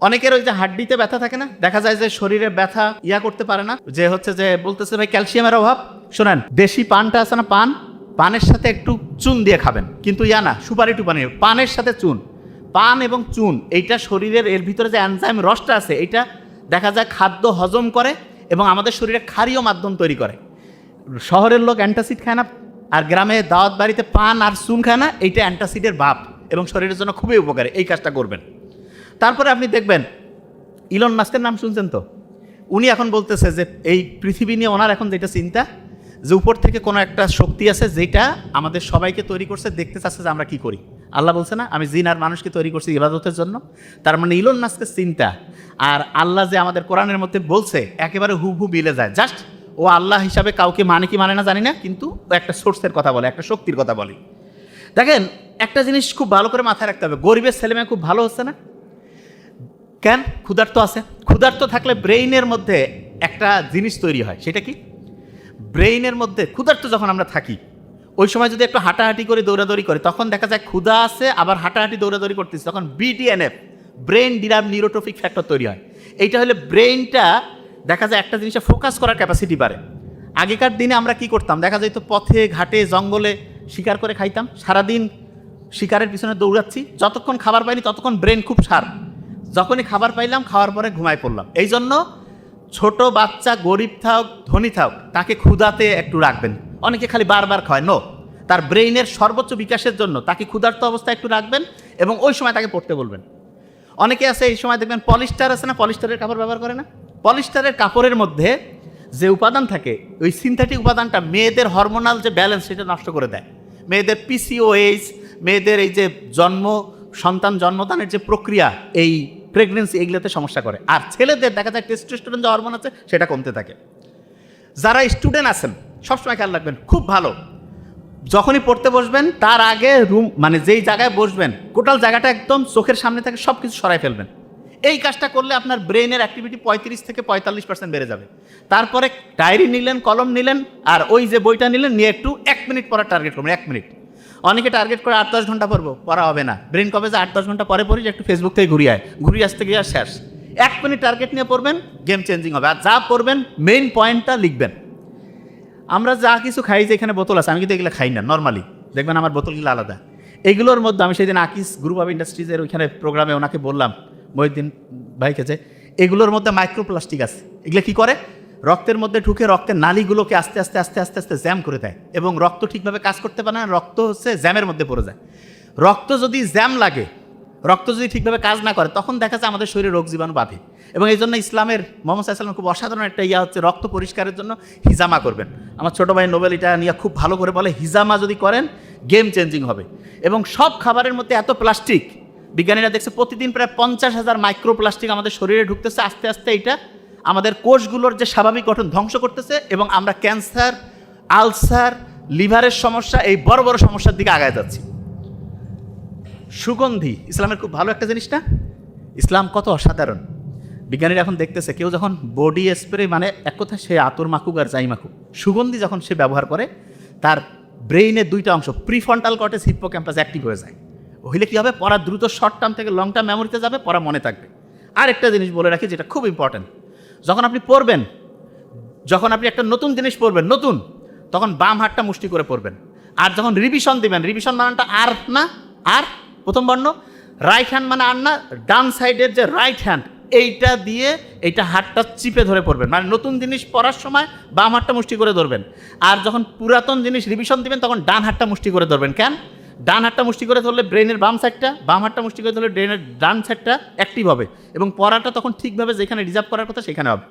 অনেকের ওই যে হাড্ডিতে ব্যথা থাকে না? দেখা যায় যে শরীরে ব্যথা ইয়া করতে পারে না। যে হচ্ছে যে বলতেছে, ভাই, ক্যালসিয়ামের অভাব। শোনেন, দেশি পানটা আছে না পান? পানের সাথে একটু চুন দিয়ে খাবেন। কিন্তু ইয়া না, সুপারি টুপানি। পানের সাথে চুন। পান এবং চুন, এইটা শরীরের, এর ভিতরে যে অ্যানজাইম রসটা আছে, এইটা দেখা যায় খাদ্য হজম করে এবং আমাদের শরীরে ক্ষারীয় মাধ্যম তৈরি করে। শহরের লোক অ্যান্টাসিড খায় না, আর গ্রামে দাওয়াত বাড়িতে পান আর চুন খায় না, এইটা অ্যান্টাসিডের ভাব এবং শরীরের জন্য খুবই উপকারী। এই কাজটা করবেন। তারপরে আপনি দেখবেন ইলন মাস্কের নাম শুনছেন তো? উনি এখন বলতেছে যে, এই পৃথিবী নিয়ে ওনার এখন যেটা চিন্তা, যে উপর থেকে কোনো একটা শক্তি আছে যেটা আমাদের সবাইকে তৈরি করছে, দেখতে চাচ্ছে যে আমরা কি করি। আল্লাহ বলছে না, আমি জিন আর মানুষকে তৈরি করছি ইবাদতের জন্য। তার মানে ইলন মাস্কের চিন্তা, আর আল্লাহ যে আমাদের কোরআনের মধ্যে বলছে, একেবারে হুবহু মিলে যায়। জাস্ট ও আল্লাহ হিসাবে কাউকে মানে কি মানে না জানি না, কিন্তু ও একটা সোর্সের কথা বলে, একটা শক্তির কথা বলে। দেখেন, একটা জিনিস খুব ভালো করে মাথায় রাখতে হবে। গরিবের ছেলেমেয়ে খুব ভালো হচ্ছে না? কেন? ক্ষুধার্ত আছে? ক্ষুধার্ত থাকলে ব্রেইনের মধ্যে একটা জিনিস তৈরি হয়, সেটা কি? ব্রেইনের মধ্যে ক্ষুধার্ত যখন আমরা থাকি, ওই সময় যদি একটু হাঁটাহাঁটি করে দৌড়াদৌড়ি করে, তখন দেখা যায় ক্ষুধা আছে, আবার হাঁটাহাঁটি দৌড়াদৌড়ি করতেছি, তখন BDNF brain derived neurotrophic factor তৈরি হয়। এইটা হলে ব্রেইনটা দেখা যায় একটা জিনিসে ফোকাস করার ক্যাপাসিটি বাড়ে। আগেকার দিনে আমরা কি করতাম? দেখা যেত পথে, ঘাটে, জঙ্গলে শিকার করে খাইতাম। সারাদিন শিকারের পিছনে দৌড়াচ্ছি। যতক্ষণ খাবার পাইনি, ততক্ষণ ব্রেন খুব শার্প। যখনই খাবার পাইলাম, খাওয়ার পরে ঘুমায় পড়লাম। এই জন্য ছোট বাচ্চা গরিব থাক, ধনী থাক, তাকে ক্ষুধাতে একটু রাখবেন। অনেকে খালি বারবার খায়, নো। তার ব্রেইনের সর্বোচ্চ বিকাশের জন্য তাকে ক্ষুধার্ত অবস্থায় একটু রাখবেন এবং ওই সময় তাকে পড়তে বলবেন। অনেকে আছে, এই সময় দেখবেন পলিস্টার আছে না, পলিস্টারের কাপড় ব্যবহার করে না? পলিস্টারের কাপড়ের মধ্যে যে উপাদান থাকে, ওই সিনথেটিক উপাদানটা মেয়েদের হরমোনাল যে ব্যালেন্স সেটা নষ্ট করে দেয়। মেয়েদের পিসিওএইচ মেয়েদের এই যে জন্ম, সন্তান জন্মদানের যে প্রক্রিয়া, এই প্রেগনেন্সি এগুলোতে সমস্যা করে। আর ছেলেদের দেখা যায় টেস্টোস্টেরন যে হরমোন আছে, সেটা কমতে থাকে। যারা স্টুডেন্ট আছেন, সবসময় খেয়াল রাখবেন, খুব ভালো। যখনই পড়তে বসবেন, তার আগে রুম মানে যেই জায়গায় বসবেন টোটাল জায়গাটা একদম চোখের সামনে থেকে সব কিছু সরাই ফেলবেন। এই কাজটা করলে আপনার ব্রেনের অ্যাক্টিভিটি পঁয়ত্রিশ থেকে পঁয়তাল্লিশ পার্সেন্ট বেড়ে যাবে। তারপরে ডায়েরি নিলেন, কলম নিলেন, আর ওই যে বইটা নিলেন, নিয়ে একটু এক মিনিট পড়ার টার্গেট করবেন, এক মিনিট অনেকে টার্গেট করে আট দশ ঘণ্টা পড়ব, পড়া হবে না। ব্রেন কবে যে আট দশ ঘণ্টা পরে পড়ি যে একটু ফেসবুক থেকে ঘুরিয়ে আয়। ঘুরিয়ে আসতে গিয়ে আর শেষ। এক মিনিট টার্গেট নিয়ে পড়বেন গেম চেঞ্জিং হবে। আর যা পড়বেন মেইন পয়েন্টটা লিখবেন। আমরা যা কিছু খাই যে এখানে বোতল আছে, আমি কিন্তু এগুলো খাই না নর্মালি দেখবেন আমার বোতলগুলো আলাদা। এগুলোর মধ্যে আমি সেদিন আকিস গ্রুপ অফ ইন্ডাস্ট্রিজের ওইখানে প্রোগ্রামে ওনাকে বললাম, মহিউদ্দিন ভাইকে যে, এগুলোর মধ্যে মাইক্রোপ্লাস্টিক আছে। এগুলো কি করে? রক্তের মধ্যে ঢুকে রক্তের নালীগুলোকে আস্তে আস্তে আস্তে আস্তে আস্তে জ্যাম করে দেয় এবং রক্ত ঠিকভাবে কাজ করতে পারে না, রক্ত হচ্ছে জ্যামের মধ্যে পড়ে যায়। রক্ত যদি জ্যাম লাগে, রক্ত যদি ঠিকভাবে কাজ না করে, তখন দেখা যায় আমাদের শরীরে রোগ জীবাণু বাঁধে। এবং এই জন্য ইসলামের মোহাম্মদ সাল্লাম খুব অসাধারণ একটা ইয়া হচ্ছে রক্ত পরিষ্কারের জন্য হিজামা করবেন। আমার ছোটো ভাই নোবেল এটা নিয়ে খুব ভালো করে বলে, হিজামা যদি করেন গেম চেঞ্জিং হবে। এবং সব খাবারের মধ্যে এত প্লাস্টিক বিজ্ঞানীরা দেখছে প্রতিদিন প্রায় পঞ্চাশ হাজার মাইক্রোপ্লাস্টিক আমাদের শরীরে ঢুকতেছে, আস্তে আস্তে এটা আমাদের কোষগুলোর যে স্বাভাবিক গঠন ধ্বংস করতেছে এবং আমরা ক্যান্সার, আলসার, লিভারের সমস্যা, এই বড় বড় সমস্যার দিকে আগায় যাচ্ছি। সুগন্ধি, ইসলামের খুব ভালো একটা জিনিস না? ইসলাম কত অসাধারণ। বিজ্ঞানীরা এখন দেখতেছে, কেউ যখন বডি স্প্রে মানে এক কথা সে আতর মাকুক আর যাই মাকুক সুগন্ধি যখন সে ব্যবহার করে, তার ব্রেইনের দুইটা অংশ, prefrontal cortex hippocampus active হয়ে যায়। হইলে কি হবে? পড়া দ্রুত শর্ট টার্ম থেকে লং টার্ম মেমোরিতে যাবে, পড়া মনে থাকবে। আর একটা জিনিস বলে রাখি যেটা খুব ইম্পর্ট্যান্ট যখন আপনি পড়বেন, যখন আপনি একটা নতুন জিনিস পড়বেন, নতুন, তখন বাম হাতটা মুষ্টি করে পড়বেন। আর যখন রিভিশন দিবেন রিভিশন মানানটা আর না, আর? প্রথম বর্ণ রাইট হ্যান্ড মানে আর না, ডান সাইডের যে রাইট হ্যান্ড এইটা দিয়ে এইটা হাতটা চিপে ধরে পড়বেন। মানে নতুন জিনিস পড়ার সময় বাম হাতটা মুষ্টি করে ধরবেন। আর যখন পুরাতন জিনিস রিভিশন দিবেন, তখন ডান হাতটা মুষ্টি করে ধরবেন। কেন? ডান হাতটা মুষ্টি করে ধরলে ব্রেনের বাম সাইডটা বাম হাতটা মুষ্টি করে ধরলে ব্রেনের ডান সাইডটা অ্যাক্টিভ হবে এবং পড়াটা তখন ঠিকভাবে যেখানে রিজার্ভ করার কথা সেখানে হবে।